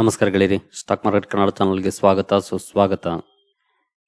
ನಮಸ್ಕಾರ ಗೆಳೆಯರಿ. Stock market Kannada ಚಾನಲ್ಗೆ ಸ್ವಾಗತ, ಸುಸ್ವಾಗತ.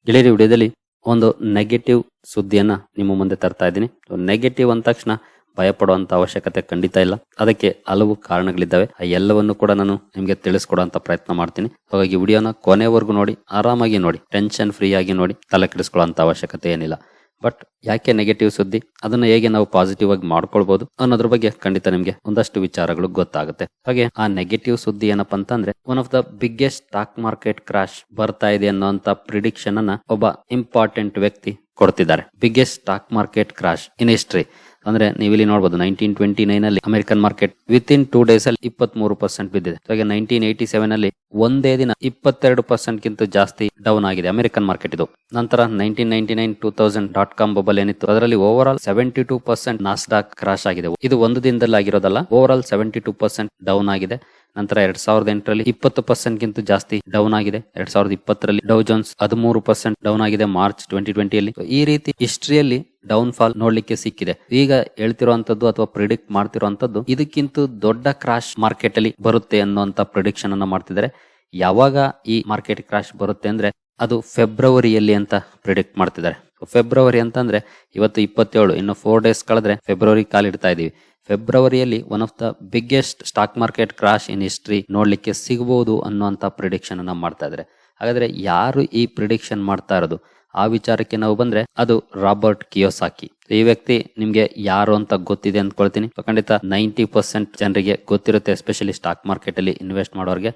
ಗೆಳೆಯರಿ, ವಿಡಿಯೋದಲ್ಲಿ ಒಂದು ನೆಗೆಟಿವ್ ಸುದ್ದಿಯನ್ನು ನಿಮ್ಮ ಮುಂದೆ ತರ್ತಾ ಇದ್ದೀನಿ. ನೆಗೆಟಿವ್ ಅಂದ ತಕ್ಷಣ ಭಯ ಪಡುವಂತ ಅವಶ್ಯಕತೆ ಖಂಡಿತ ಇಲ್ಲ. ಅದಕ್ಕೆ ಹಲವು ಕಾರಣಗಳಿದ್ದಾವೆ. ಆ ಎಲ್ಲವನ್ನು ಕೂಡ ನಾನು ನಿಮಗೆ ತಿಳಿಸ್ಕೊಡುವಂತ ಪ್ರಯತ್ನ ಮಾಡ್ತೀನಿ. ಹಾಗಾಗಿ ವಿಡಿಯೋನ ಕೊನೆವರೆಗೂ ನೋಡಿ, ಆರಾಮಾಗಿ ನೋಡಿ ಟೆನ್ಷನ್ ಫ್ರೀ ಆಗಿ ನೋಡಿ, ತಲೆ ಕೆಡಿಸ್ಕೊಳ್ಳುವಂತ ಅವಶ್ಯಕತೆ ಏನಿಲ್ಲ. ಬಟ್ ಯಾಕೆ ನೆಗೆಟಿವ್ ಸುದ್ದಿ? ಅದನ್ನ ಹೇಗೆ ನಾವು ಪಾಸಿಟಿವ್ ಆಗಿ ಮಾಡ್ಕೊಳ್ಬಹುದು ಅನ್ನೋದ್ರ ಬಗ್ಗೆ ಖಂಡಿತ ನಿಮ್ಗೆ ಒಂದಷ್ಟು ವಿಚಾರಗಳು ಗೊತ್ತಾಗುತ್ತೆ. ಹಾಗೆ ಆ ನೆಗೆಟಿವ್ ಸುದ್ದಿ ಏನಪ್ಪಾ ಅಂತಂದ್ರೆ one of the biggest stock market crash ಬರ್ತಾ ಇದೆ ಅನ್ನೋಂತ ಪ್ರಿಡಿಕ್ಷನ್ ಅನ್ನ ಒಬ್ಬ ಇಂಪಾರ್ಟೆಂಟ್ ವ್ಯಕ್ತಿ ಕೊಡ್ತಿದ್ದಾರೆ. Biggest stock market crash in history ಅಂದ್ರೆ ನೀವು ಇಲ್ಲಿ ನೋಡಬಹುದು ನೈನ್ಟೀನ್ ಟ್ವೆಂಟಿ ನೈನ್ ಅಲ್ಲಿ American market within two days ಅಲ್ಲಿ ಇಪ್ಪತ್ತ್ ಮೂರು ಪರ್ಸೆಂಟ್ ಬಿದ್ದಿದೆ ಹಾಗೆ ನೈನ್ಟೀನ್ ಏಯ್ಟಿ ಸೆವೆನ್ ಅಲ್ಲಿ ಒಂದೇ ದಿನ ಇಪ್ಪತ್ತೆರಡು ಪರ್ಸೆಂಟ್ ಗಿಂತ ಜಾಸ್ತಿ ಡೌನ್ ಆಗಿದೆ ಅಮೆರಿಕನ್ ಮಾರ್ಕೆಟ್ ಇದು. ನಂತರ nineteen ninety nine two thousand dot com bubble ಏನಿತ್ತು, ಅದರಲ್ಲಿ overall seventy two percent Nasdaq crash ಆಗಿದೆ. ಇದು ಒಂದು ದಿನದಲ್ಲಿ ಆಗಿರೋದಲ್ಲ overall seventy two percent down ಆಗಿದೆ. ನಂತರ ಎರಡ್ ಸಾವಿರದ ಎಂಟರಲ್ಲಿ ಇಪ್ಪತ್ತು ಪರ್ಸೆಂಟ್ ಗಿಂತ ಜಾಸ್ತಿ ಡೌನ್ ಆಗಿದೆ. ಎರಡ್ ಸಾವಿರದ ಇಪ್ಪತ್ತರಲ್ಲಿ ಡೌ ಜೋನ್ಸ್ ಹದಿಮೂರು ಪರ್ಸೆಂಟ್ ಡೌನ್ ಆಗಿದೆ ಮಾರ್ಚ್ ಟ್ವೆಂಟಿ ಟ್ವೆಂಟಿಯಲ್ಲಿ ಈ ರೀತಿ ಹಿಸ್ಟ್ರಿಯಲ್ಲಿ ಡೌನ್ ಫಾಲ್ ನೋಡ್ಲಿಕ್ಕೆ ಸಿಕ್ಕಿದೆ. ಈಗ ಹೇಳ್ತಿರುವಂತದ್ದು ಅಥವಾ ಪ್ರಿಡಿಕ್ಟ್ ಮಾಡ್ತಿರುವಂತದ್ದು ಇದಕ್ಕಿಂತ ದೊಡ್ಡ ಕ್ರಾಶ್ ಮಾರ್ಕೆಟ್ ಅಲ್ಲಿ ಬರುತ್ತೆ ಅನ್ನುವಂತ ಪ್ರಿಡಿಕ್ಷನ್ ಅನ್ನ ಮಾಡ್ತಿದ್ದಾರೆ. ಯಾವಾಗ ಈ ಮಾರ್ಕೆಟ್ ಕ್ರಾಶ್ ಬರುತ್ತೆ ಅಂದ್ರೆ ಅದು ಫೆಬ್ರವರಿಯಲ್ಲಿ ಅಂತ ಪ್ರಿಡಿಕ್ಟ್ ಮಾಡ್ತಿದ್ದಾರೆ. ಫೆಬ್ರವರಿ ಅಂತಂದ್ರೆ ಇವತ್ತು ಇಪ್ಪತ್ತೇಳು, ಇನ್ನು ಫೋರ್ ಡೇಸ್ ಕಳೆದ್ರೆ ಫೆಬ್ರವರಿ ಕಾಲಿಡ್ತಾ ಇದೀವಿ. ಫೆಬ್ರವರಿಯಲ್ಲಿ one of the biggest stock market crash in history ನೋಡಲಿಕ್ಕೆ ಸಿಗಬಹುದು ಅನ್ನುವಂಥ ಪ್ರಿಡಿಕ್ಷನ್ ಅನ್ನ ಮಾಡ್ತಾ ಇದ್ದಾರೆ ಹಾಗಾದ್ರೆ ಯಾರು ಈ ಪ್ರಿಡಿಕ್ಷನ್ ಮಾಡ್ತಾ ಇರೋದು? ಆ ವಿಚಾರಕ್ಕೆ ನಾವು ಬಂದ್ರೆ ಅದು ರಾಬರ್ಟ್ ಕಿಯೋಸಾಕಿ. ಈ ವ್ಯಕ್ತಿ ನಿಮ್ಗೆ ಯಾರು ಅಂತ ಗೊತ್ತಿದೆ ಅಂದ್ಕೊಳ್ತೀನಿ. ಖಂಡಿತ ನೈಂಟಿ ಪರ್ಸೆಂಟ್ ಜನರಿಗೆ ಗೊತ್ತಿರುತ್ತೆ ಎಸ್ಪೆಷಲಿ ಸ್ಟಾಕ್ ಮಾರ್ಕೆಟ್ ಅಲ್ಲಿ ಇನ್ವೆಸ್ಟ್ ಮಾಡೋರಿಗೆ.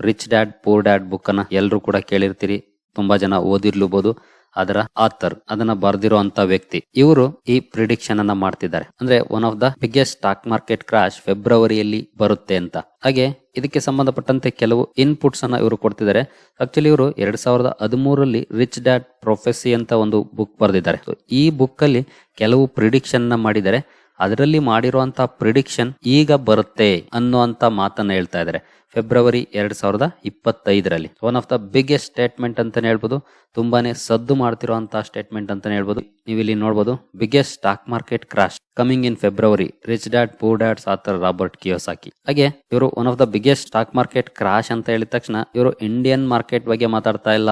Rich dad poor dad book ಅನ್ನ ಎಲ್ಲರೂ ಕೂಡ ಕೇಳಿರ್ತೀರಿ. ತುಂಬಾ ಜನ ಓದಿರ್ಲೂಬಹುದು ಅದರ ಆಥರ್, ಅದನ್ನ ಬರೆದಿರುವಂತ ವ್ಯಕ್ತಿ. ಇವರು ಈ ಪ್ರಿಡಿಕ್ಷನ್ ಅನ್ನ ಮಾಡ್ತಿದ್ದಾರೆ. ಅಂದ್ರೆ one of the biggest stock market crash ಫೆಬ್ರವರಿಯಲ್ಲಿ ಬರುತ್ತೆ ಅಂತ. ಹಾಗೆ ಇದಕ್ಕೆ ಸಂಬಂಧಪಟ್ಟಂತೆ ಕೆಲವು ಇನ್ಪುಟ್ಸ್ ಅನ್ನ ಇವರು ಕೊಡ್ತಿದ್ದಾರೆ. ಆಕ್ಚುಲಿ ಇವರು ಎರಡ್ ಸಾವಿರದ ಹದಿಮೂರಲ್ಲಿ ರಿಚ್ ಡ್ಯಾಡ್ ಪ್ರೊಫೆಸಿ ಅಂತ ಒಂದು ಬುಕ್ ಬರೆದಿದ್ದಾರೆ. ಈ ಬುಕ್ ಅಲ್ಲಿ ಕೆಲವು ಪ್ರಿಡಿಕ್ಷನ್ನ ಮಾಡಿದ್ದಾರೆ. ಅದರಲ್ಲಿ ಮಾಡಿರುವಂತ ಪ್ರಿಡಿಕ್ಷನ್ ಈಗ ಬರುತ್ತೆ ಅನ್ನುವಂತ ಮಾತನ್ನ ಹೇಳ್ತಾ ಇದ್ದಾರೆ. ಫೆಬ್ರವರಿ ಎರಡ್ ಸಾವಿರದ ಇಪ್ಪತ್ತೈದರಲ್ಲಿ. One of the biggest statement ಅಂತಾನೆ ಹೇಳ್ಬೋದು. ತುಂಬಾನೇ ಸದ್ದು ಮಾಡ್ತಿರುವಂತಹ ಸ್ಟೇಟ್ಮೆಂಟ್ ಅಂತಾನೆ ಹೇಳ್ಬೋದು. ನೀವು ಇಲ್ಲಿ ನೋಡಬಹುದು biggest stock market crash coming in February rich dad poor dad's author Robert Kiyosaki ಹಾಗೆ, ಇವರು one of the biggest stock market crash ಅಂತ ಹೇಳಿದ ತಕ್ಷಣ ಇವರು ಇಂಡಿಯನ್ ಮಾರ್ಕೆಟ್ ಬಗ್ಗೆ ಮಾತಾಡ್ತಾ ಇಲ್ಲ.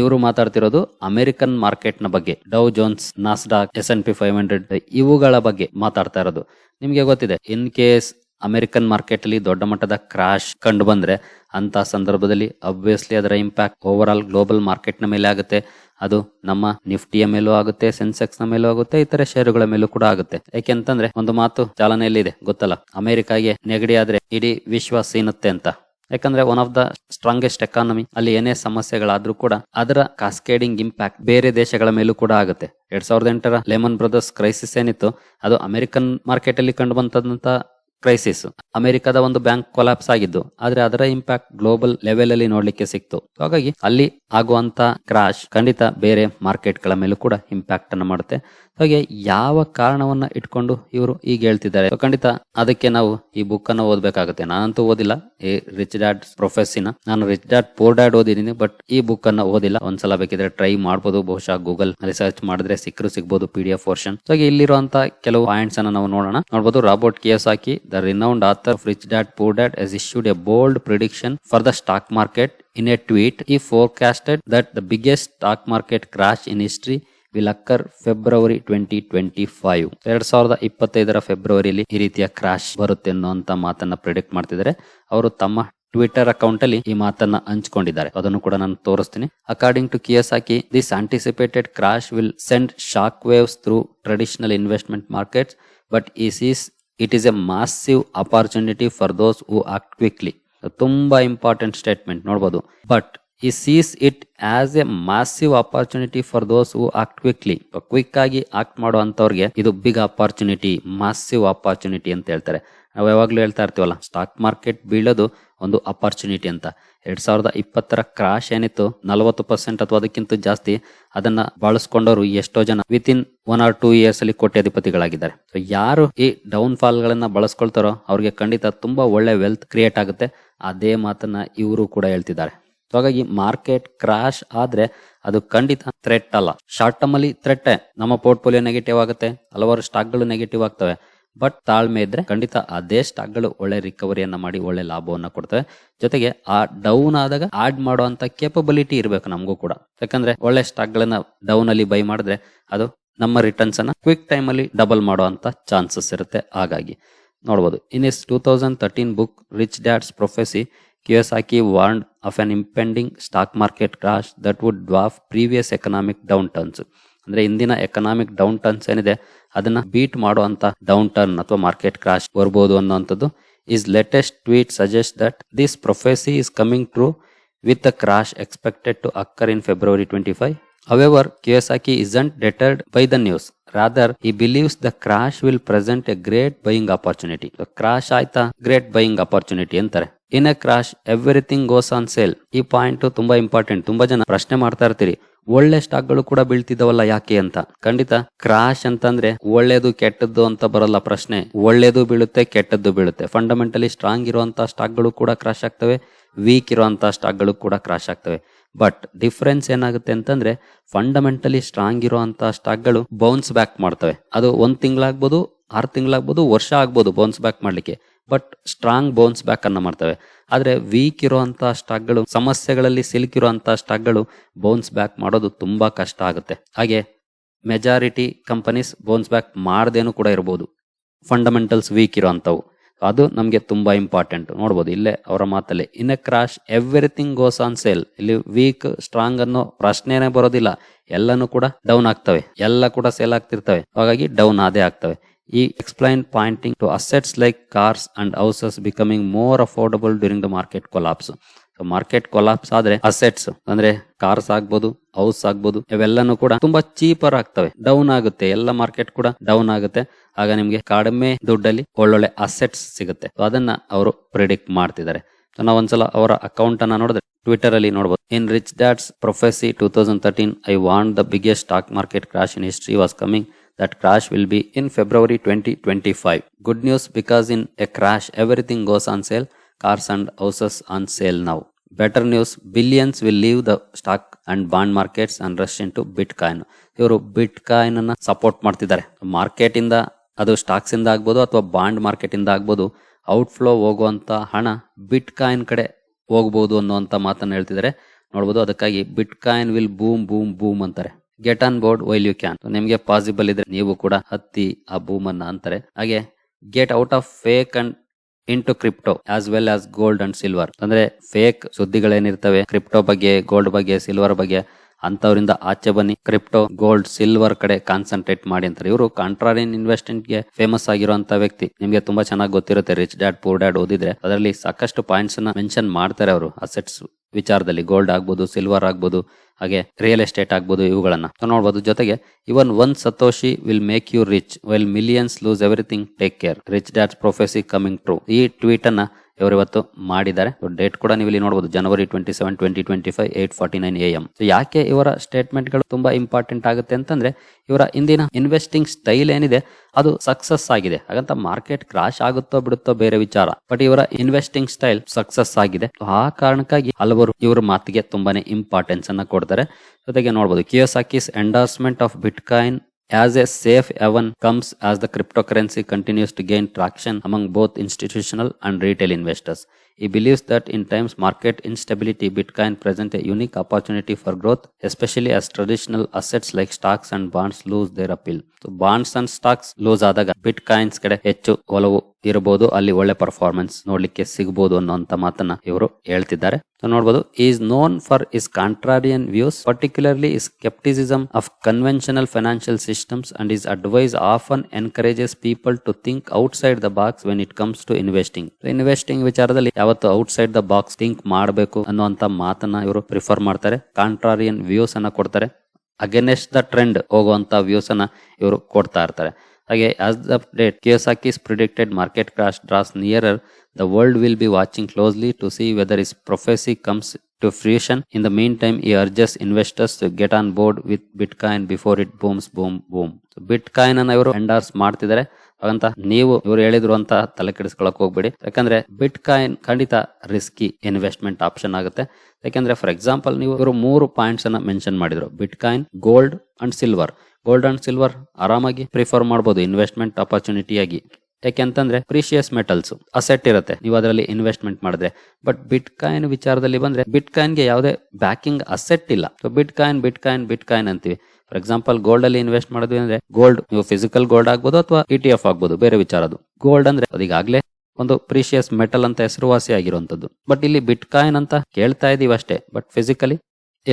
ಇವರು ಮಾತಾಡ್ತಿರೋದು ಅಮೆರಿಕನ್ ಮಾರ್ಕೆಟ್ನ ಬಗ್ಗೆ. Dow Jones, Nasdaq, S and P five hundred ಇವುಗಳ ಬಗ್ಗೆ ಮಾತಾಡ್ತಾ ಇರೋದು. ನಿಮಗೆ ಗೊತ್ತಿದೆ, ಇನ್ ಕೇಸ್ ಅಮೆರಿಕನ್ ಮಾರ್ಕೆಟ್ ಅಲ್ಲಿ ದೊಡ್ಡ ಮಟ್ಟದ ಕ್ರಾಶ್ ಕಂಡು ಬಂದ್ರೆ ಅಂತ ಸಂದರ್ಭದಲ್ಲಿ ಅಬ್ವಿಯಸ್ಲಿ ಅದರ ಇಂಪ್ಯಾಕ್ಟ್ ಓವರ್ ಆಲ್ ಗ್ಲೋಬಲ್ ಮಾರ್ಕೆಟ್ನ ಮೇಲೆ ಆಗುತ್ತೆ. ಅದು ನಮ್ಮ ನಿಫ್ಟಿಯ ಮೇಲೂ ಆಗುತ್ತೆ ಸೆನ್ಸೆಕ್ಸ್ನ ಮೇಲೂ ಆಗುತ್ತೆ, ಇತರ ಷೇರುಗಳ ಮೇಲೂ ಕೂಡ ಆಗುತ್ತೆ. ಯಾಕೆಂತಂದ್ರೆ ಒಂದು ಮಾತು ಚಾಲನೆಯಲ್ಲಿ ಇದೆ ಗೊತ್ತಲ್ಲ? ಅಮೆರಿಕಾಗೆ ನೆಗಡಿ ಆದ್ರೆ ಇಡೀ ವಿಶ್ವ ಸೀನುತ್ತೆ ಅಂತ. ಯಾಕಂದ್ರೆ one of the strongest economy ಅಲ್ಲಿ ಏನೇ ಸಮಸ್ಯೆಗಳಾದ್ರೂ ಕೂಡ ಅದರ ಕಾಸ್ಕೇಡಿಂಗ್ ಇಂಪ್ಯಾಕ್ಟ್ ಬೇರೆ ದೇಶಗಳ ಮೇಲೂ ಕೂಡ ಆಗುತ್ತೆ. ಎರಡ್ ಸಾವಿರದ ಎಂಟರ ಲೆಮನ್ ಬ್ರದರ್ಸ್ ಕ್ರೈಸಿಸ್ ಏನಿತ್ತು, ಅದು ಅಮೆರಿಕನ್ ಮಾರ್ಕೆಟ್ ಅಲ್ಲಿ ಕಂಡು ಕ್ರೈಸಿಸ್ ಅಮೆರಿಕದ ಒಂದು ಬ್ಯಾಂಕ್ ಕೊಲಾಪ್ಸ್ ಆಗಿದ್ದು, ಆದ್ರೆ ಅದರ ಇಂಪ್ಯಾಕ್ಟ್ ಗ್ಲೋಬಲ್ ಲೆವೆಲ್ ಅಲ್ಲಿ ನೋಡ್ಲಿಕ್ಕೆ ಸಿಕ್ತು. ಹಾಗಾಗಿ ಅಲ್ಲಿ ಆಗುವಂತ ಕ್ರಾಶ್ ಖಂಡಿತ ಬೇರೆ ಮಾರ್ಕೆಟ್ಗಳ ಮೇಲೂ ಕೂಡ ಇಂಪ್ಯಾಕ್ಟ್ ಅನ್ನು ಮಾಡುತ್ತೆ. ಹಾಗೆ ಯಾವ ಕಾರಣವನ್ನ ಇಟ್ಕೊಂಡು ಇವರು ಈಗ ಹೇಳ್ತಿದ್ದಾರೆ? ಖಂಡಿತ ಅದಕ್ಕೆ ನಾವು ಈ ಬುಕ್ ಅನ್ನು ಓದ್ಬೇಕಾಗುತ್ತೆ. ನಾನಂತೂ ಓದಿಲ್ಲ. ಈ ರಿಚ್ ಡ್ಯಾಡ್ ಪ್ರೊಫೆಸಿನ ನಾನು ರಿಚ್ ಡ್ಯಾಡ್ ಪೋರ್ ಡ್ಯಾಡ್ ಓದಿದ್ದೀನಿ ಬಟ್ ಈ ಬುಕ್ ಅನ್ನ ಓದಿಲ್ಲ. ಒಂದ್ಸಲ ಬೇಕಿದ್ರೆ ಟ್ರೈ ಮಾಡಬಹುದು ಬಹುಶಃ ಗೂಗಲ್ ರಿಸರ್ಚ್ ಸರ್ಚ್ ಮಾಡಿದ್ರೆ ಸಿಕ್ಕರು ಸಿಗ್ಬೋದು ಪಿ ಡಿ ಎಫ್ ವರ್ಷನ್ ಹಾಗೆ ಇಲ್ಲಿರುವಂತ ಕೆಲವು ಪಾಯಿಂಟ್ಸ್ ಅನ್ನ ನಾವು ನೋಡೋಣ. ನೋಡಬಹುದು Robert Kiyosaki the renowned author rich dad poor dad has issued a bold prediction for the stock market in a tweet he forecasted that the biggest stock market crash in history will occur February twenty twenty five ಎರಡ್ ಸಾವಿರದ ಇಪ್ಪತ್ತೈದರ ಫೆಬ್ರವರಿಯಲ್ಲಿ ಈ ರೀತಿಯ crash ಬರುತ್ತೆ ಅನ್ನುವಂತ ಮಾತನ್ನ predict ಮಾಡ್ತಿದ್ದಾರೆ. ಅವರು ತಮ್ಮ ಟ್ವಿಟರ್ ಅಕೌಂಟ್ ಅಲ್ಲಿ ಈ ಮಾತನ್ನ ಹಂಚಿಕೊಂಡಿದ್ದಾರೆ. ಅದನ್ನು ಕೂಡ ನಾನು ತೋರಿಸ್ತೀನಿ. According to Kiyosaki this anticipated crash will send shock waves through traditional investment markets but he sees it is a massive opportunity for those who act quickly ತುಂಬಾ ಇಂಪಾರ್ಟೆಂಟ್ ಸ್ಟೇಟ್ಮೆಂಟ್ ನೋಡ್ಬೋದು. But he sees it as a massive opportunity for those who act quickly quick ಆಗಿ act ಮಾಡುವಂತವ್ರಿಗೆ ಇದು big opportunity massive opportunity ಅಂತ ಹೇಳ್ತಾರೆ. ನಾವು ಯಾವಾಗ್ಲೂ ಹೇಳ್ತಾ ಇರ್ತೀವಲ್ಲ ಸ್ಟಾಕ್ ಮಾರ್ಕೆಟ್ ಬೀಳೋದು ಒಂದು ಅಪಾರ್ಚುನಿಟಿ ಅಂತ. ಎರಡ್ ಸಾವಿರದ ಇಪ್ಪತ್ತರ ಕ್ರಾಶ್ ಏನಿತ್ತು, ನಲವತ್ತು ಪರ್ಸೆಂಟ್ ಅಥವಾ ಅದಕ್ಕಿಂತ ಜಾಸ್ತಿ ಅದನ್ನ ಬಳಸ್ಕೊಂಡವರು ಎಷ್ಟೋ ಜನ within one or two years ಅಲ್ಲಿ ಕೋಟ್ಯಾಧಿಪತಿಗಳಾಗಿದ್ದಾರೆ ಯಾರು ಈ ಡೌನ್ ಫಾಲ್ ಗಳನ್ನ ಬಳಸ್ಕೊಳ್ತಾರೋ ಅವ್ರಿಗೆ ಖಂಡಿತ ತುಂಬಾ ಒಳ್ಳೆ ವೆಲ್ತ್ ಕ್ರಿಯೇಟ್ ಆಗುತ್ತೆ. ಅದೇ ಮಾತನ್ನ ಇವರು ಕೂಡ ಹೇಳ್ತಿದ್ದಾರೆ. ಹಾಗಾಗಿ ಮಾರ್ಕೆಟ್ ಕ್ರಾಶ್ ಆದ್ರೆ ಅದು ಖಂಡಿತ ಥ್ರೆಟ್ ಅಲ್ಲ. ಶಾರ್ಟ್ ಟರ್ಮ್ ಅಲ್ಲಿ ಥ್ರೆಟ್ ನಮ್ಮ ಪೋರ್ಟ್ಫೋಲಿಯೋ ನೆಗೆಟಿವ್ ಆಗುತ್ತೆ, ಹಲವಾರು ಸ್ಟಾಕ್ಗಳು ನೆಗೆಟಿವ್ ಆಗ್ತವೆ. ಬಟ್ ತಾಳ್ಮೆ ಇದ್ರೆ ಖಂಡಿತ ಅದೇ ಸ್ಟಾಕ್ಗಳು ಒಳ್ಳೆ ರಿಕವರಿಯನ್ನ ಮಾಡಿ, ಒಳ್ಳೆ ಲಾಭವನ್ನ ಕೊಡ್ತವೆ. ಜೊತೆಗೆ ಆ ಡೌನ್ ಆದಾಗ ಆಡ್ ಮಾಡುವಂತ ಕೇಪಬಿಲಿಟಿ ಇರಬೇಕು ನಮಗೂ ಕೂಡ. ಯಾಕಂದ್ರೆ ಒಳ್ಳೆ ಸ್ಟಾಕ್ಗಳನ್ನ ಡೌನ್ ಅಲ್ಲಿ ಬೈ ಮಾಡಿದ್ರೆ ಅದು ನಮ್ಮ ರಿಟರ್ನ್ಸ್ ಅನ್ನ ಕ್ವಿಕ್ ಟೈಮ್ ಅಲ್ಲಿ ಡಬಲ್ ಮಾಡುವಂತ ಚಾನ್ಸಸ್ ಇರುತ್ತೆ ಹಾಗಾಗಿ. ನೋಡಬಹುದು in his two thousand thirteen book rich dad's prophecy Kiyosaki warned of an impending stock market crash that would dwarf previous economic downturns ಅಂದ್ರೆ ಇಂದಿನ ಎಕನಾಮಿಕ್ ಡೌನ್ ಟರ್ನ್ಸ್ ಏನಿದೆ ಅದನ್ನ ಬೀಟ್ ಮಾಡುವಂತ ಡೌನ್ ಟರ್ನ್ ಅಥವಾ ಮಾರ್ಕೆಟ್ ಕ್ರಾಶ್ ಬರ್ಬೋದು ಅನ್ನುವಂಥದ್ದು. His latest tweet suggest that this prophecy is coming true with the crash expected to occur in February 25. However, Kiyosaki isn't deterred deterred by the news rather he believes the crash will present a great opportunity. Opportunity crash ಆಯ್ತಾ? Great buying opportunity ಅಂತಾರೆ. In a crash everything goes on sale ಈ point ತುಂಬಾ important ತುಂಬಾ ಜನ ಪ್ರಶ್ನೆ ಮಾಡ್ತಾ ಇರ್ತೀರಿ. ಒಳ್ಳೆ ಸ್ಟಾಕ್ಗಳು ಕೂಡ ಬೀಳ್ತಿದ್ದಾವಲ್ಲ ಯಾಕೆ ಅಂತ? ಖಂಡಿತ ಕ್ರಾಶ್ ಅಂತಂದ್ರೆ ಒಳ್ಳೇದು ಕೆಟ್ಟದ್ದು ಅಂತ ಬರಲ್ಲ ಪ್ರಶ್ನೆ. ಒಳ್ಳೇದು ಬೀಳುತ್ತೆ, ಕೆಟ್ಟದ್ದು ಬೀಳುತ್ತೆ. ಫಂಡಮೆಂಟಲಿ ಸ್ಟ್ರಾಂಗ್ ಇರುವಂತಹ ಸ್ಟಾಕ್ಗಳು ಕೂಡ ಕ್ರಾಶ್ ಆಗ್ತವೆ ವೀಕ್ ಇರುವಂತ ಸ್ಟಾಕ್ಗಳು ಕೂಡ ಕ್ರಾಶ್ ಆಗ್ತವೆ. ಬಟ್ ಡಿಫ್ರೆನ್ಸ್ ಏನಾಗುತ್ತೆ ಅಂತಂದ್ರೆ ಫಂಡಮೆಂಟಲಿ ಸ್ಟ್ರಾಂಗ್ ಇರುವಂತ ಸ್ಟಾಕ್ಗಳು ಬೌನ್ಸ್ ಬ್ಯಾಕ್ ಮಾಡ್ತವೆ. ಅದು ಒಂದ್ ತಿಂಗಳಾಗ್ಬೋದು, ಆರು ತಿಂಗಳಾಗ್ಬೋದು, ವರ್ಷ ಆಗ್ಬೋದು ಬೌನ್ಸ್ ಬ್ಯಾಕ್ ಮಾಡ್ಲಿಕ್ಕೆ. ಬಟ್ ಸ್ಟ್ರಾಂಗ್ ಬೋನ್ಸ್ ಬ್ಯಾಕ್ ಅನ್ನ ಮಾಡ್ತವೆ. ಆದ್ರೆ ವೀಕ್ ಇರುವಂತಹ ಸ್ಟಾಕ್ಗಳು, ಸಮಸ್ಯೆಗಳಲ್ಲಿ ಸಿಲುಕಿರುವಂತಹ ಸ್ಟಾಕ್ಗಳು ಬೌನ್ಸ್ ಬ್ಯಾಕ್ ಮಾಡೋದು ತುಂಬಾ ಕಷ್ಟ ಆಗುತ್ತೆ. ಹಾಗೆ ಮೆಜಾರಿಟಿ ಕಂಪನೀಸ್ ಬೌನ್ಸ್ ಬ್ಯಾಕ್ ಮಾಡದೇನು ಕೂಡ ಇರಬಹುದು ಫಂಡಮೆಂಟಲ್ಸ್ ವೀಕ್ ಇರುವಂತವು ಅದು ನಮಗೆ ತುಂಬಾ ಇಂಪಾರ್ಟೆಂಟ್. ನೋಡ್ಬೋದು, ಇಲ್ಲೇ ಅವರ ಮಾತಲ್ಲಿ, in a crash, everything goes on sale. ಇಲ್ಲಿ ವೀಕ್, ಸ್ಟ್ರಾಂಗ್ ಅನ್ನೋ ಪ್ರಶ್ನೆನೇ ಬರೋದಿಲ್ಲ. ಎಲ್ಲನೂ ಕೂಡ ಡೌನ್ ಆಗ್ತವೆ. ಎಲ್ಲ ಕೂಡ ಸೇಲ್ ಆಗ್ತಿರ್ತವೆ. ಹಾಗಾಗಿ ಡೌನ್ ಆದೇ ಆಗ್ತವೆ. He explain pointing to assets like cars and houses becoming more affordable during the market so market collapse ಆದ್ರೆ ಅಸೆಟ್ಸ್ ಅಂದ್ರೆ ಕಾರ್ಸ್ ಆಗ್ಬೋದು ಹೌಸ್ ಆಗ್ಬೋದು, ಇವೆಲ್ಲನೂ ಕೂಡ ತುಂಬಾ ಚೀಪರ್ ಆಗ್ತವೆ. ಡೌನ್ ಆಗುತ್ತೆ, ಎಲ್ಲ ಮಾರ್ಕೆಟ್ ಕೂಡ ಡೌನ್ ಆಗುತ್ತೆ. ಆಗ ನಿಮ್ಗೆ ಕಡಿಮೆ ದುಡ್ಡಲ್ಲಿ ಒಳ್ಳೊಳ್ಳೆ ಅಸೆಟ್ಸ್ ಸಿಗುತ್ತೆ. ಅದನ್ನ ಅವರು ಪ್ರಿಡಿಕ್ಟ್ ಮಾಡ್ತಿದ್ದಾರೆ. So, ನಾವು ಒಂದ್ಸಲ ಅವರ ಅಕೌಂಟ್ ಅನ್ನ ನೋಡಿದ್ರೆ ಟ್ವಿಟರ್ ಅಲ್ಲಿ ನೋಡಬಹುದು in Rich Dad's Prophecy two thousand thirteen I warned the biggest stock market crash in history was coming that crash will be in February 2025. Good news because in a crash everything goes on sale, cars and houses on sale now. Better news billions will leave the stock and bond markets and rush into Bitcoin. ಇವರು Bitcoin ಅನ್ನ support ಮಾಡ್ತಿದ್ದಾರೆ market ಇಂದ ಅದು stocks ಇಂದ ಆಗ್ಬೋದು ಅಥವಾ bond market ಇಂದ ಆಗ್ಬೋದು ಔಟ್ಫ್ಲೋ ಹೋಗುವಂತ ಹಣ ಬಿಟ್ಕಾಯಿನ್ ಕಡೆ ಹೋಗ್ಬೋದು ಅನ್ನುವಂತ ಮಾತನ್ನ ಹೇಳ್ತಿದ್ದಾರೆ ನೋಡ್ಬೋದು ಅದಕ್ಕಾಗಿ Bitcoin will boom boom boom ಅಂತಾರೆ get on board while you can ನಿಮಗೆ ಪಾಸಿಬಲ್ ಇದ್ರೆ ನೀವು ಕೂಡ ಹತ್ತಿ ಆ ಭೂಮನ್ನ ಅಂತಾರೆ. ಹಾಗೆ get out of fake and into crypto as well as gold and silver ಅಂದ್ರೆ ಫೇಕ್ ಸುದ್ದಿಗಳೇನಿರ್ತವೆ ಕ್ರಿಪ್ಟೋ ಬಗ್ಗೆ ಗೋಲ್ಡ್ ಬಗ್ಗೆ ಸಿಲ್ವರ್ ಬಗ್ಗೆ ಅಂತವರಿಂದ ಆಚೆ ಬನ್ನಿ. ಕ್ರಿಪ್ಟೋ ಗೋಲ್ಡ್ ಸಿಲ್ವರ್ ಕಡೆ ಕಾನ್ಸಂಟ್ರೇಟ್ ಮಾಡಿ ಅಂತಾರೆ. ಇವರು ಕಾಂಟ್ರಾರಿಯನ್ ಇನ್ವೆಸ್ಟ್ಮೆಂಟ್ಗೆ ಫೇಮಸ್ ಆಗಿರುವಂತ ವ್ಯಕ್ತಿ. ನಿಮ್ಗೆ ತುಂಬಾ ಚೆನ್ನಾಗಿ ಗೊತ್ತಿರುತ್ತೆ ರಿಚ್ ಡ್ಯಾಡ್ ಪೂರ್ ಡ್ಯಾಡ್ ಓದಿದ್ರೆ. ಅದರಲ್ಲಿ ಸಾಕಷ್ಟು ಪಾಯಿಂಟ್ಸ್ ಮೆನ್ಷನ್ ಮಾಡ್ತಾರೆ ಅವರು ಅಸೆಟ್ಸ್ ವಿಚಾರದಲ್ಲಿ ಗೋಲ್ಡ್ ಆಗ್ಬೋದು ಸಿಲ್ವರ್ ಆಗ್ಬೋದು, ಹಾಗೆ ರಿಯಲ್ ಎಸ್ಟೇಟ್ ಆಗ್ಬೋದು ಇವುಗಳನ್ನ. ನೋಡ್ಬೋದು, ಜೊತೆಗೆ even one Satoshi will make you rich well millions lose everything take care Rich Dad's Prophecy coming true ಈ ಟ್ವೀಟ್ ಅನ್ನ ಇವರು ಇವತ್ತು ಮಾಡಿದ್ದಾರೆ ಡೇಟ್ ಕೂಡ ನೀವು ಇಲ್ಲಿ ನೋಡಬಹುದು January twenty seven twenty twenty five eight forty nine A M ಯಾಕೆ ಇವರ ಸ್ಟೇಟ್ಮೆಂಟ್ಗಳು ತುಂಬಾ ಇಂಪಾರ್ಟೆಂಟ್ ಆಗುತ್ತೆ ಅಂತಂದ್ರೆ, ಇವರ ಇಂದಿನ ಇನ್ವೆಸ್ಟಿಂಗ್ ಸ್ಟೈಲ್ ಏನಿದೆ, ಅದು ಸಕ್ಸಸ್ ಆಗಿದೆ. ಹಾಗಂತ ಮಾರ್ಕೆಟ್ ಕ್ರಾಶ್ ಆಗುತ್ತೋ ಬಿಡುತ್ತೋ ಬೇರೆ ವಿಚಾರ. ಬಟ್ ಇವರ ಇನ್ವೆಸ್ಟಿಂಗ್ ಸ್ಟೈಲ್ ಸಕ್ಸಸ್ ಆಗಿದೆ. ಆ ಕಾರಣಕ್ಕಾಗಿ ಹಲವರು ಇವರ ಮಾತಿಗೆ ತುಂಬಾನೇ ಇಂಪಾರ್ಟೆನ್ಸ್ ಅನ್ನ ಕೊಡ್ತಾರೆ. ಜೊತೆಗೆ ನೋಡಬಹುದು Kiyosaki's endorsement of Bitcoin as a safe haven comes as the cryptocurrency continues to gain traction among both institutional and retail investors. He believes that in times market instability, Bitcoin present a unique opportunity for growth, especially as traditional assets like stocks and bonds lose their appeal. So bonds and stocks lose ಆದಾಗ bitcoins ಕಡೆ ಹೆಚ್ಚು ಒಲವು ಇರಬಹುದು ಅಲ್ಲಿ ಒಳ್ಳೆ performance ನೋಡ್ಲಿಕ್ಕೆ ಸಿಗಬಹುದು ಅನ್ನುವಂತ ಮಾತನ್ನ ಇವರು ಹೇಳ್ತಿದ್ದಾರೆ. ನೋಡಬಹುದು is known for his contrarian views particularly his scepticism of conventional financial systems and his advice often encourages people to think outside the box when it comes to investing investing ವಿಚಾರದಲ್ಲಿ ಯಾವತ್ತು outside the box think ಮಾಡಬೇಕು ಅನ್ನುವಂತ ಮಾತನ್ನ ಇವರು prefer ಮಾಡ್ತಾರೆ ಕಾಂಟ್ರಾರಿಯನ್ views ಅನ್ನ ಕೊಡ್ತಾರೆ. Against the trend ಹೋಗುವಂತ ವ್ಯೂಸ್ ಅನ್ನ ಇವರು ಕೊಡ್ತಾ ಇರ್ತಾರೆ. ಹಾಗೆ as the date Kiyosaki's predicted market crash draws nearer the world will be watching closely to see whether his prophecy comes to fruition. In the meantime he urges investors to get on board Bitcoin before it booms boom boom Bitcoin ಅನ್ನ ಇವರು endorse ಮಾಡ್ತಿದ್ದಾರೆ. ಹಾಗಂತ ನೀವು ಇವರು ಹೇಳಿದ್ರು ಅಂತ ತಲೆ ಕೆಡಿಸ್ಕೊಳಕ್ ಹೋಗ್ಬೇಡಿ. ಯಾಕಂದ್ರೆ ಬಿಟ್ ಕಾಯಿನ್ ಖಂಡಿತ ರಿಸ್ಕಿ ಇನ್ವೆಸ್ಟ್ಮೆಂಟ್ ಆಪ್ಷನ್ ಆಗುತ್ತೆ. ಯಾಕಂದ್ರೆ ಫಾರ್ ಎಕ್ಸಾಂಪಲ್ ನೀವು ಇವರು ಮೂರು ಪಾಯಿಂಟ್ಸ್ ಅನ್ನ ಮೆನ್ಷನ್ ಮಾಡಿದ್ರು. Bitcoin gold and silver gold and silver ಆರಾಮಾಗಿ ಪ್ರಿಫರ್ ಮಾಡಬಹುದು ಇನ್ವೆಸ್ಟ್ಮೆಂಟ್ ಆಪರ್ಚುನಿಟಿಯಾಗಿ ಯಾಕೆಂತಂದ್ರೆ ಪ್ರೀಶಿಯಸ್ ಮೆಟಲ್ಸ್ ಅಸೆಟ್ ಇರುತ್ತೆ. ನೀವು ಅದರಲ್ಲಿ ಇನ್ವೆಸ್ಟ್ಮೆಂಟ್ ಮಾಡಿದ್ರೆ. ಬಟ್ ಬಿಟ್ ಕಾಯಿನ್ ವಿಚಾರದಲ್ಲಿ ಬಂದ್ರೆ ಬಿಟ್ ಕಾಯಿನ್ಗೆ ಯಾವುದೇ ಬ್ಯಾಕಿಂಗ್ ಅಸೆಟ್ ಇಲ್ಲ. ಸೊ ಬಿಟ್ ಕಾಯಿನ್ ಬಿಟ್ ಕಾಯಿನ್ ಬಿಟ್ ಕಾಯಿನ್ ಅಂತೀವಿ. ಫಾರ್ ಎಕ್ಸಾಂಪಲ್ ಗೋಲ್ಡ್ ಅಲ್ಲಿ ಇನ್ವೆಸ್ಟ್ ಮಾಡಿದ್ವಿ ಅಂದ್ರೆ ಗೋಲ್ಡ್ ನೀವು ಫಿಸಿಕಲ್ ಗೋಲ್ಡ್ ಆಗ್ಬೋದು ಅಥವಾ ಇ ಟಿ ಎಫ್ ಆಗ್ಬೋದು, ಬೇರೆ ವಿಚಾರ ಅದು. ಗೋಲ್ಡ್ ಅಂದ್ರೆ ಅದೀಗಾಗಲೇ ಒಂದು ಪ್ರೀಶಿಯಸ್ ಮೆಟಲ್ ಅಂತ ಹೆಸರುವಾಸಿ ಆಗಿರುವಂತದ್ದು ಬಟ್ ಇಲ್ಲಿ ಬಿಟ್ ಕಾಯಿನ್ ಅಂತ ಕೇಳ್ತಾ ಇದೀವಿ ಅಷ್ಟೇ. ಬಟ್ ಫಿಸಿಕಲಿ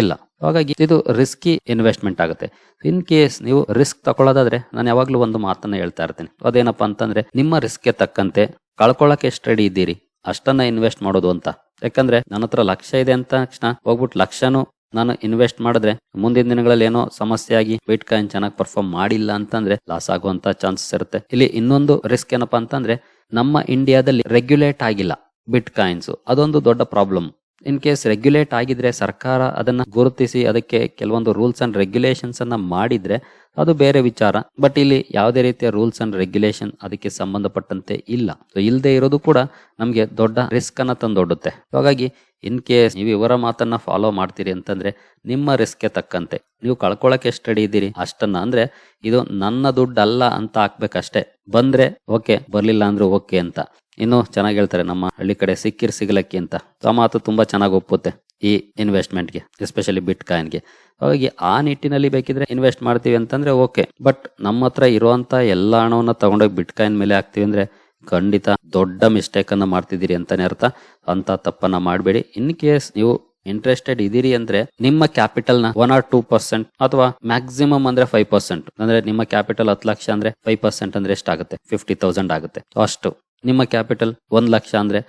ಇಲ್ಲ. ಹಾಗಾಗಿ ಇದು ರಿಸ್ಕಿ ಇನ್ವೆಸ್ಟ್ಮೆಂಟ್ ಆಗುತ್ತೆ. ಇನ್ ಕೇಸ್ ನೀವು ರಿಸ್ಕ್ ತಗೊಳ್ಳೋದಾದ್ರೆ ನಾನು ಯಾವಾಗ್ಲೂ ಒಂದು ಮಾತನ್ನ ಹೇಳ್ತಾ ಇರ್ತೀನಿ. ಅದೇನಪ್ಪ ಅಂತಂದ್ರೆ ನಿಮ್ಮ ರಿಸ್ಕ್ಗೆ ತಕ್ಕಂತೆ ಕಳ್ಕೊಳ್ಳಕ್ಕೆ ಎಷ್ಟು ರೆಡಿ ಇದ್ದೀರಿ? ಅಷ್ಟನ್ನ ಇನ್ವೆಸ್ಟ್ ಮಾಡೋದು ಅಂತ. ಯಾಕಂದ್ರೆ ನನ್ನ ಹತ್ರ ಲಕ್ಷ ಇದೆ ಅಂತ ತಕ್ಷಣ ಹೋಗ್ಬಿಟ್ಟು ಲಕ್ಷನು ನಾನು ಇನ್ವೆಸ್ಟ್ ಮಾಡಿದ್ರೆ ಮುಂದಿನ ದಿನಗಳಲ್ಲಿ ಏನೋ ಸಮಸ್ಯೆ ಆಗಿ ಬಿಟ್ ಕಾಯಿನ್ ಚೆನ್ನಾಗಿ ಪರ್ಫಾರ್ಮ್ ಮಾಡಿಲ್ಲ ಅಂತಂದ್ರೆ ಲಾಸ್ ಆಗುವಂತ ಚಾನ್ಸಸ್ ಇರುತ್ತೆ. ಇಲ್ಲಿ ಇನ್ನೊಂದು ರಿಸ್ಕ್ ಏನಪ್ಪಾ ಅಂತಂದ್ರೆ ನಮ್ಮ ಇಂಡಿಯಾದಲ್ಲಿ ರೆಗ್ಯುಲೇಟ್ ಆಗಿಲ್ಲ ಬಿಟ್ ಕಾಯಿನ್ಸ್ ಅದೊಂದು ದೊಡ್ಡ ಪ್ರಾಬ್ಲಮ್ ಇನ್ ಕೇಸ್ ರೆಗ್ಯುಲೇಟ್ ಆಗಿದ್ರೆ ಸರ್ಕಾರ ಅದನ್ನ ಗುರುತಿಸಿ ಅದಕ್ಕೆ ಕೆಲವೊಂದು ರೂಲ್ಸ್ ಅಂಡ್ ರೆಗ್ಯುಲೇಷನ್ಸ್ ಅನ್ನ ಮಾಡಿದ್ರೆ ಅದು ಬೇರೆ ವಿಚಾರ. ಬಟ್ ಇಲ್ಲಿ ಯಾವುದೇ ರೀತಿಯ ರೂಲ್ಸ್ ಅಂಡ್ ರೆಗ್ಯುಲೇಷನ್ ಅದಕ್ಕೆ ಸಂಬಂಧಪಟ್ಟಂತೆ ಇಲ್ಲ. ಸೊ ಇಲ್ಲದೆ ಇರೋದು ಕೂಡ ನಮಗೆ ದೊಡ್ಡ ರಿಸ್ಕ್ ಅನ್ನ ತಂದೊಡ್ಡುತ್ತೆ. ಹಾಗಾಗಿ ಇನ್ ಕೇಸ್ ನೀವು ಇವರ ಮಾತನ್ನ ಫಾಲೋ ಮಾಡ್ತೀರಿ ಅಂತಂದ್ರೆ ನಿಮ್ಮ ರಿಸ್ಕ್ಗೆ ತಕ್ಕಂತೆ. ನೀವು ಕಳ್ಕೊಳಕ್ಕೆ ಎಷ್ಟು ರೆಡಿ ಇದ್ದೀರಿ? ಅಷ್ಟನ್ನ ಅಂದ್ರೆ ಇದು ನನ್ನ ದುಡ್ಡು ಅಲ್ಲ ಅಂತ ಹಾಕ್ಬೇಕಷ್ಟೇ ಬಂದ್ರೆ ಓಕೆ, ಬರ್ಲಿಲ್ಲ ಅಂದ್ರೆ ಓಕೆ ಅಂತ. ಇನ್ನು ಚೆನ್ನಾಗಿ ಹೇಳ್ತಾರೆ, ನಮ್ಮ ಹಳ್ಳಿ ಕಡೆ ಸಿಕ್ಕಿರ್ ಸಿಗಲಕ್ಕಿ ಅಂತ. ಆ ಮಾತು ತುಂಬಾ ಚೆನ್ನಾಗಿ ಒಪ್ಪುತ್ತೆ ಈ ಇನ್ವೆಸ್ಟ್ಮೆಂಟ್ಗೆ ಎಸ್ಪೆಷಲಿ ಬಿಟ್ ಕಾಯಿನ್ಗೆ ಹಾಗಾಗಿ ಆ ನಿಟ್ಟಿನಲ್ಲಿ ಬೇಕಿದ್ರೆ ಇನ್ವೆಸ್ಟ್ ಮಾಡ್ತೀವಿ ಅಂತಂದ್ರೆ ಓಕೆ. ಬಟ್ ನಮ್ಮ ಹತ್ರ ಇರುವಂತ ಎಲ್ಲ ಹಣವನ್ನ ತಗೊಂಡೋಗಿ ಬಿಟ್ ಕಾಯಿನ್ ಮೇಲೆ ಹಾಕ್ತಿವಿ ಅಂದ್ರೆ ಖಂಡಿತ ದೊಡ್ಡ ಮಿಸ್ಟೇಕ್ ಅನ್ನ ಮಾಡ್ತಿದ್ದೀರಿ ಅಂತಾನೆ ಅರ್ಥ. ಅಂತ ತಪ್ಪನ್ನ ಮಾಡಬೇಡಿ. ಇನ್ ಕೇಸ್ ನೀವು ಇಂಟ್ರೆಸ್ಟೆಡ್ ಇದೀರಿ ಅಂದ್ರೆ ನಿಮ್ಮ ಕ್ಯಾಪಿಟಲ್ನ ಒನ್ ಆರ್ ಟೂ ಪರ್ಸೆಂಟ್ ಅಥವಾ ಮ್ಯಾಕ್ಸಿಮಮ್ ಅಂದ್ರೆ ಫೈವ್ ಪರ್ಸೆಂಟ್ ಅಂದ್ರೆ ನಿಮ್ಮ ಕ್ಯಾಪಿಟಲ್ ಹತ್ತು ಲಕ್ಷ ಅಂದ್ರೆ ಫೈವ್ ಪರ್ಸೆಂಟ್ ಅಂದ್ರೆ ಎಷ್ಟಾಗುತ್ತೆ? ಫಿಫ್ಟಿ ತೌಸಂಡ್ ಆಗುತ್ತೆ. ಅಷ್ಟು. ನಿಮ್ಮ ಕ್ಯಾಪಿಟಲ್ ಒಂದು ಲಕ್ಷ ಅಂದ್ರೆ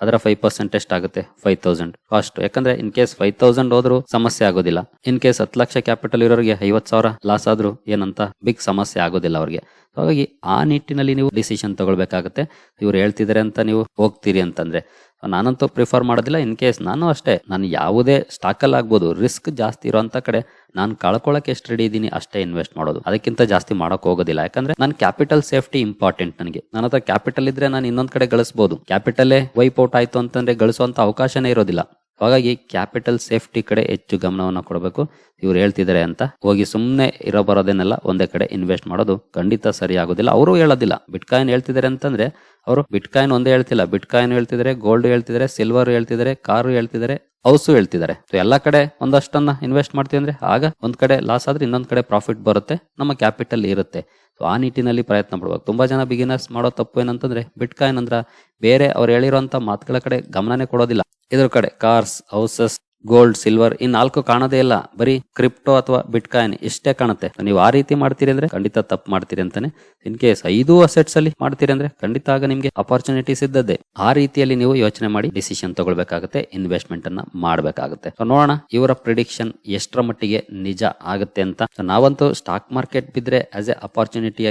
ಅದರ ಫೈವ್ ಪರ್ಸೆಂಟ್ ಎಷ್ಟಾಗುತ್ತೆ ಫೈವ್ ತೌಸಂಡ್ ಕಾಸ್ಟ್ ಯಾಕಂದ್ರೆ ಇನ್ ಕೇಸ್ ಫೈವ್ ತೌಸಂಡ್ ಹೋದ್ರು ಸಮಸ್ಯೆ ಆಗೋದಿಲ್ಲ. ಇನ್ ಕೇಸ್ ಹತ್ತು ಲಕ್ಷ ಕ್ಯಾಪಿಟಲ್ ಇರೋರಿಗೆ ಐವತ್ತು ಸಾವಿರ ಲಾಸ್ ಆದ್ರೂ ಏನಂತ ಬಿಗ್ ಸಮಸ್ಯೆ ಆಗೋದಿಲ್ಲ ಅವ್ರಿಗೆ. ಹಾಗಾಗಿ ಆ ನಿಟ್ಟಿನಲ್ಲಿ ನೀವು ಡಿಸಿಷನ್ ತಗೊಳ್ಬೇಕಾಗತ್ತೆ. ಇವ್ರು ಹೇಳ್ತಿದ್ದಾರೆ ಅಂತ ನೀವು ಹೋಗ್ತೀರಿ ಅಂತಂದ್ರೆ. ನಾನಂತೂ ಪ್ರಿಫರ್ ಮಾಡೋದಿಲ್ಲ. ಇನ್ ಕೇಸ್ ನಾನು ಅಷ್ಟೇ, ನಾನು ಯಾವುದೇ ಸ್ಟಾಕಲ್ಲಿ ಆಗ್ಬೋದು ರಿಸ್ಕ್ ಜಾಸ್ತಿ ಇರೋಂಥ ಕಡೆ, ನಾನು ಕಳ್ಕೊಳ್ಳೋಕೆ ಎಷ್ಟು ರೆಡಿ ಇದ್ದೀನಿ ಅಷ್ಟೇ ಇನ್ವೆಸ್ಟ್ ಮಾಡೋದು. ಅದಕ್ಕಿಂತ ಜಾಸ್ತಿ ಮಾಡೋಕೆ ಹೋಗೋದಿಲ್ಲ. ಯಾಕಂದ್ರೆ ನನ್ನ ಕ್ಯಾಪಿಟಲ್ ಸೇಫ್ಟಿ ಇಂಪಾರ್ಟೆಂಟ್ ನನಗೆ. ನನ್ನ ಹತ್ರ ಕ್ಯಾಪಿಟಲ್ ಇದ್ರೆ ನಾನು ಇನ್ನೊಂದ್ ಕಡೆ ಗಳಿಸ್ಬೋದು. ಕ್ಯಾಪಿಟಲೇ ವೈಪ್ ಔಟ್ ಆಯ್ತು ಅಂತಂದ್ರೆ ಗಳಿಸುವಂತ ಅವಕಾಶನೇ ಇರೋದಿಲ್ಲ. ಹಾಗಾಗಿ ಕ್ಯಾಪಿಟಲ್ ಸೇಫ್ಟಿ ಕಡೆ ಹೆಚ್ಚು ಗಮನವನ್ನು ಕೊಡಬೇಕು. ಇವ್ರು ಹೇಳ್ತಿದ್ದಾರೆ ಅಂತ. ಹೋಗಿ ಸುಮ್ಮನೆ ಇರೋ ಬರೋದನ್ನೆಲ್ಲ ಒಂದೇ ಕಡೆ ಇನ್ವೆಸ್ಟ್ ಮಾಡೋದು ಖಂಡಿತ ಸರಿ ಆಗೋದಿಲ್ಲ. ಅವರು ಹೇಳೋದಿಲ್ಲ. ಬಿಟ್ಕಾಯಿನ್ ಹೇಳ್ತಿದ್ದಾರೆ ಅಂತಂದ್ರೆ, ಅವರು ಬಿಟ್ಕಾಯಿನ್ ಒಂದೇ ಹೇಳ್ತಿಲ್ಲ. ಬಿಟ್ಕಾಯಿನ್ ಹೇಳ್ತಿದ್ದಾರೆ, ಗೋಲ್ಡ್ ಹೇಳ್ತಿದ್ದಾರೆ, ಸಿಲ್ವರ್ ಹೇಳ್ತಿದ್ದಾರೆ, ಕಾರು ಹೇಳ್ತಿದ್ದಾರೆ, ಹೌಸು ಹೇಳ್ತಿದ್ದಾರೆ. ಎಲ್ಲ ಕಡೆ ಒಂದಷ್ಟನ್ನ ಇನ್ವೆಸ್ಟ್ ಮಾಡ್ತೀವಿ ಅಂದ್ರೆ ಆಗ ಒಂದ್ ಕಡೆ ಲಾಸ್ ಆದ್ರೆ ಇನ್ನೊಂದ್ ಕಡೆ ಪ್ರಾಫಿಟ್ ಬರುತ್ತೆ, ನಮ್ಮ ಕ್ಯಾಪಿಟಲ್ ಇರುತ್ತೆ. ಸೊ ಆ ನಿಟ್ಟಿನಲ್ಲಿ ಪ್ರಯತ್ನ ಪಡ್ಬೇಕು. ತುಂಬಾ ಜನ ಬಿಗಿನರ್ಸ್ ಮಾಡೋ ತಪ್ಪು ಏನಂತಂದ್ರೆ, ಬಿಟ್ಕಾಯಿನ್ ಅಂದ್ರ ಬೇರೆ ಅವ್ರು ಹೇಳಿರುವಂತ ಮಾತುಗಳ ಕಡೆ ಗಮನನೇ ಕೊಡೋದಿಲ್ಲ. ಇದ್ರ ಕಡೆ, ಕಾರ್ಸ್, ಹೌಸಸ್, ಗೋಲ್ಡ್, ಸಿಲ್ವರ್, ಈ ನಾಲ್ಕು ಕಾಣೋದೇ ಇಲ್ಲ. ಬರೀ ಕ್ರಿಪ್ಟೋ ಅಥವಾ ಬಿಟ್ ಕಾಯಿನ್ ಇಷ್ಟೇ ಕಾಣುತ್ತೆ ನೀವು ಆ ರೀತಿ ಮಾಡ್ತೀರಿ ಅಂದ್ರೆ ಖಂಡಿತ ತಪ್ಪು ಮಾಡ್ತೀರಿ ಅಂತಾನೆ. ಇನ್ ಕೇಸ್ ಐದು ಅಸೆಟ್ಸ್ ಅಲ್ಲಿ ಮಾಡ್ತೀರಿ ಅಂದ್ರೆ ಖಂಡಿತ ಆಗ ನಿಮ್ಗೆ ಅಪರ್ಚುನಿಟೀಸ್ ಇದ್ದದ್ದೇ. ಆ ರೀತಿಯಲ್ಲಿ ನೀವು ಯೋಚನೆ ಮಾಡಿ ಡಿಸಿಷನ್ ತಗೊಳ್ಬೇಕಾಗುತ್ತೆ ಇನ್ವೆಸ್ಟ್ಮೆಂಟ್ ಅನ್ನ ಮಾಡಬೇಕಾಗುತ್ತೆ. ನೋಡೋಣ ಇವರ ಪ್ರಿಡಿಕ್ಷನ್ ಎಷ್ಟರ ಮಟ್ಟಿಗೆ ನಿಜ ಆಗುತ್ತೆ ಅಂತ. ನಾವಂತೂ ಸ್ಟಾಕ್ ಮಾರ್ಕೆಟ್ ಬಿದ್ರೆ ಆಸ್ ಎ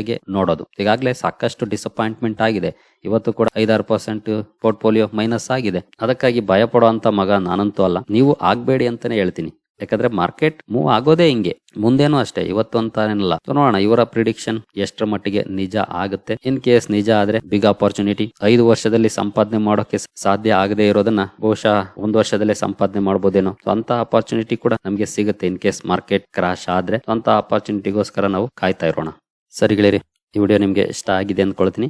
ಆಗಿ ನೋಡೋದು. ಈಗಾಗಲೇ ಸಾಕಷ್ಟು ಡಿಸಪಾಯಿಂಟ್ಮೆಂಟ್ ಆಗಿದೆ. ಇವತ್ತು ಕೂಡ ಐದಾರು ಪರ್ಸೆಂಟ್ ಪೋರ್ಟ್ಫೋಲಿಯೋ ಮೈನಸ್ ಆಗಿದೆ. ಅದಕ್ಕಾಗಿ ಭಯ ಪಡುವಂತ ಮಗ ನಾನಂತೂ ಅಲ್ಲ. ನೀವು ಆಗ್ಬೇಡಿ ಅಂತಾನೆ ಹೇಳ್ತೀನಿ. ಯಾಕಂದ್ರೆ ಮಾರ್ಕೆಟ್ ಮೂವ್ ಆಗೋದೇ ಹಿಂಗೆ. ಮುಂದೇನು ಅಷ್ಟೇ. ಇವತ್ತು ಅಂತ ಏನಲ್ಲ So ನೋಡೋಣ, ಇವರ ಪ್ರಿಡಿಕ್ಷನ್ ಎಷ್ಟರ ಮಟ್ಟಿಗೆ ನಿಜ ಆಗುತ್ತೆ. ಇನ್ ಕೇಸ್ ನಿಜ ಆದ್ರೆ ಬಿಗ್ ಆಪರ್ಚುನಿಟಿ ಐದು ವರ್ಷದಲ್ಲಿ ಸಂಪಾದನೆ ಮಾಡೋಕೆ ಸಾಧ್ಯ ಆಗದೆ ಇರೋದನ್ನ ಬಹುಶಃ ಒಂದು ವರ್ಷದಲ್ಲೇ ಸಂಪಾದನೆ ಮಾಡಬಹುದೇನೋ ಸ್ವಂತ ಅಪಾರ್ಚುನಿಟಿ ಕೂಡ ನಮಗೆ ಸಿಗುತ್ತೆ ಇನ್ ಕೇಸ್ ಮಾರ್ಕೆಟ್ ಕ್ರಾಶ್ ಆದ್ರೆ. ಸ್ವಂತ ಅಂತ ಅಪಾರ್ಚುನಿಟಿಗೋಸ್ಕರ ನಾವು ಕಾಯ್ತಾ ಇರೋಣ. ಸರಿ ಗೆಳೆಯರಿ, ಈ ವಿಡಿಯೋ ನಿಮ್ಗೆ ಇಷ್ಟ ಆಗಿದೆ ಅಂದ್ಕೊಳ್ತೀನಿ.